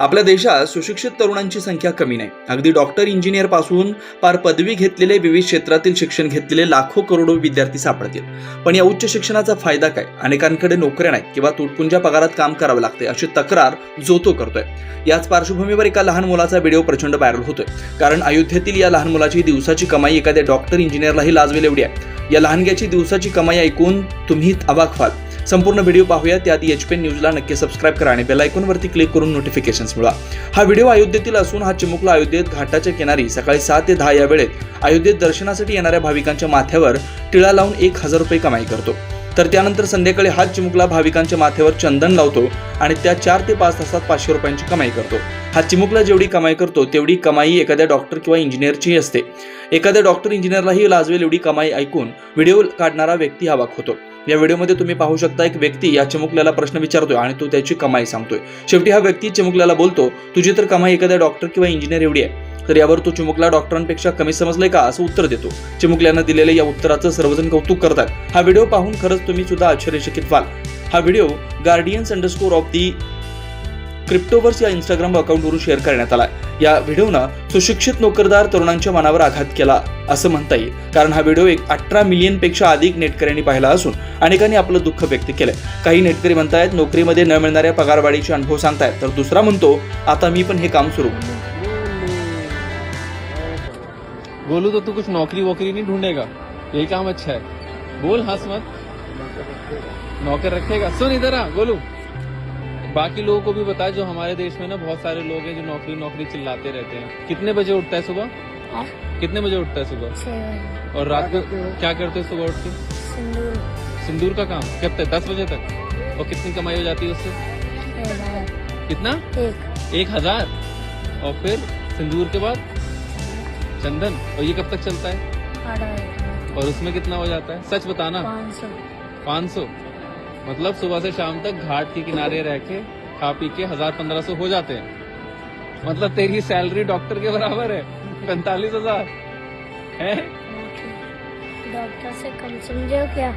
आपल्या देशात सुशिक्षित तरुणांची संख्या कमी नाही. अगदी डॉक्टर इंजिनियरपासून पार पदवी घेतलेले विविध क्षेत्रातील शिक्षण घेतलेले लाखो करोडो विद्यार्थी सापडतील. पण या उच्च शिक्षणाचा फायदा काय? अनेकांकडे नोकऱ्या नाही किंवा तुटपुंजा पगारात काम करावं लागते अशी तक्रार जो तो करतोय. याच पार्श्वभूमीवर एका लहान मुलाचा व्हिडिओ प्रचंड व्हायरल होतोय. कारण अयोध्येतील या लहान मुलाची दिवसाची कमाई एखाद्या डॉक्टर इंजिनियरलाही लाजवेल एवढी आहे. या लहानग्याची दिवसाची कमाई ऐकून तुम्ही अवाक व्हाल. संपूर्ण व्हिडिओ पाहूया. त्यात एच पी न्यूजला नक्की सबस्क्राईब करा आणि बेल आयकॉनवरती क्लिक करून नोटिफिकेशन्स मिळवा. हा व्हिडिओ अयोध्येतील असून हा चिमुकला अयोध्येत घाटाच्या किनारी सकाळी सहा ते दहा या वेळेत अयोध्येत दर्शनासाठी येणाऱ्या भाविकांच्या माथ्यावर टिळा लावून एक हजार रुपये कमाई करतो. तर त्यानंतर संध्याकाळी हात चिमुकला भाविकांच्या माथ्यावर चंदन लावतो आणि त्या चार ते पाच तासात पाचशे रुपयांची कमाई करतो. हा चिमुकला जेवढी कमाई करतो तेवढी कमाई एखाद्या डॉक्टर किंवा इंजिनियरची असते. एखाद्या डॉक्टर इंजिनियरलाही लाजवेल एवढी कमाई ऐकून व्हिडिओ काढणारा व्यक्ती हवाक होतो या व्हिडिओमध्ये तुम्ही पाहू शकता एक व्यक्ती या चिमुकल्याला प्रश्न विचारतोय आणि तो त्याची कमाई सांगतोय. शेवटी हा व्यक्ती चिमुकल्याला बोलतो तुझी तर कमाई एखाद्या डॉक्टर किंवा इंजिनियर एवढी आहे. तर यावर तो चिमुकला डॉक्टरांपेक्षा कमी समजलंय का असं उत्तर देतो. चिमुकल्यानं दिलेल्या या उत्तराचं सर्वजण कौतुक करतात. हा व्हिडिओ पाहून खरंच तुम्ही सुद्धा आश्चर्यचकित व्हाल. हा video Guardians underscore of the Cryptoverse या इंस्टाग्राम अकाउंटवरून शेअर करण्यात आला या व्हिडिओनं सुशिक्षित नोकरदार तरुणांच्या मनावर आघात केला असं म्हणता येईल कारण हा व्हिडिओ एक अठरा मिलियनपेक्षा अधिक नेटकऱ्यांनी पाहिला असून अनेकांनी आपलं दुःख व्यक्त केलंय. काही नेटकरी म्हणतायत नोकरीमध्ये न मिळणाऱ्या पगारवाढीचे अनुभव सांगतायत. तर दुसरा म्हणतो आता मी पण हे काम सुरू. बोलू तो तू कुछ नौकरी वोकरी नहीं ढूंढेगा. हे काम अच्छा है. बोल हंस मत. नौकर रखेगा. सुन इधर आ गोलू बाकी लोगों को भी बता जो हमारे देश में ना बहुत सारे लोग हैं जो नौकरी नौकरी चिल्लाते रहते हैं। कितने बजे उठता है सुबह? हाँ? कितने बजे उठता है सुबह? और रात को क्या करते हो सुबह उठ के? सिंदूर। का काम? कब तक? दस बजे तक? और कितनी कमाई हो जाती है उससे? कितना? एक। एक हज़ार? और फिर सिंदूर के बाद? चंदन। और ये कब तक चलता है? और उसमें कितना हो जाता है? सच बताना। पाँच सौ। मतलब सुबह से शाम तक घाट के किनारे रह के खा पी के हज़ार पंद्रह सौ हो जाते हैं। मतलब तेरी सैलरी डॉक्टर के बराबर है पैंतालीस हज़ार। है? डॉक्टर से कम समझो क्या!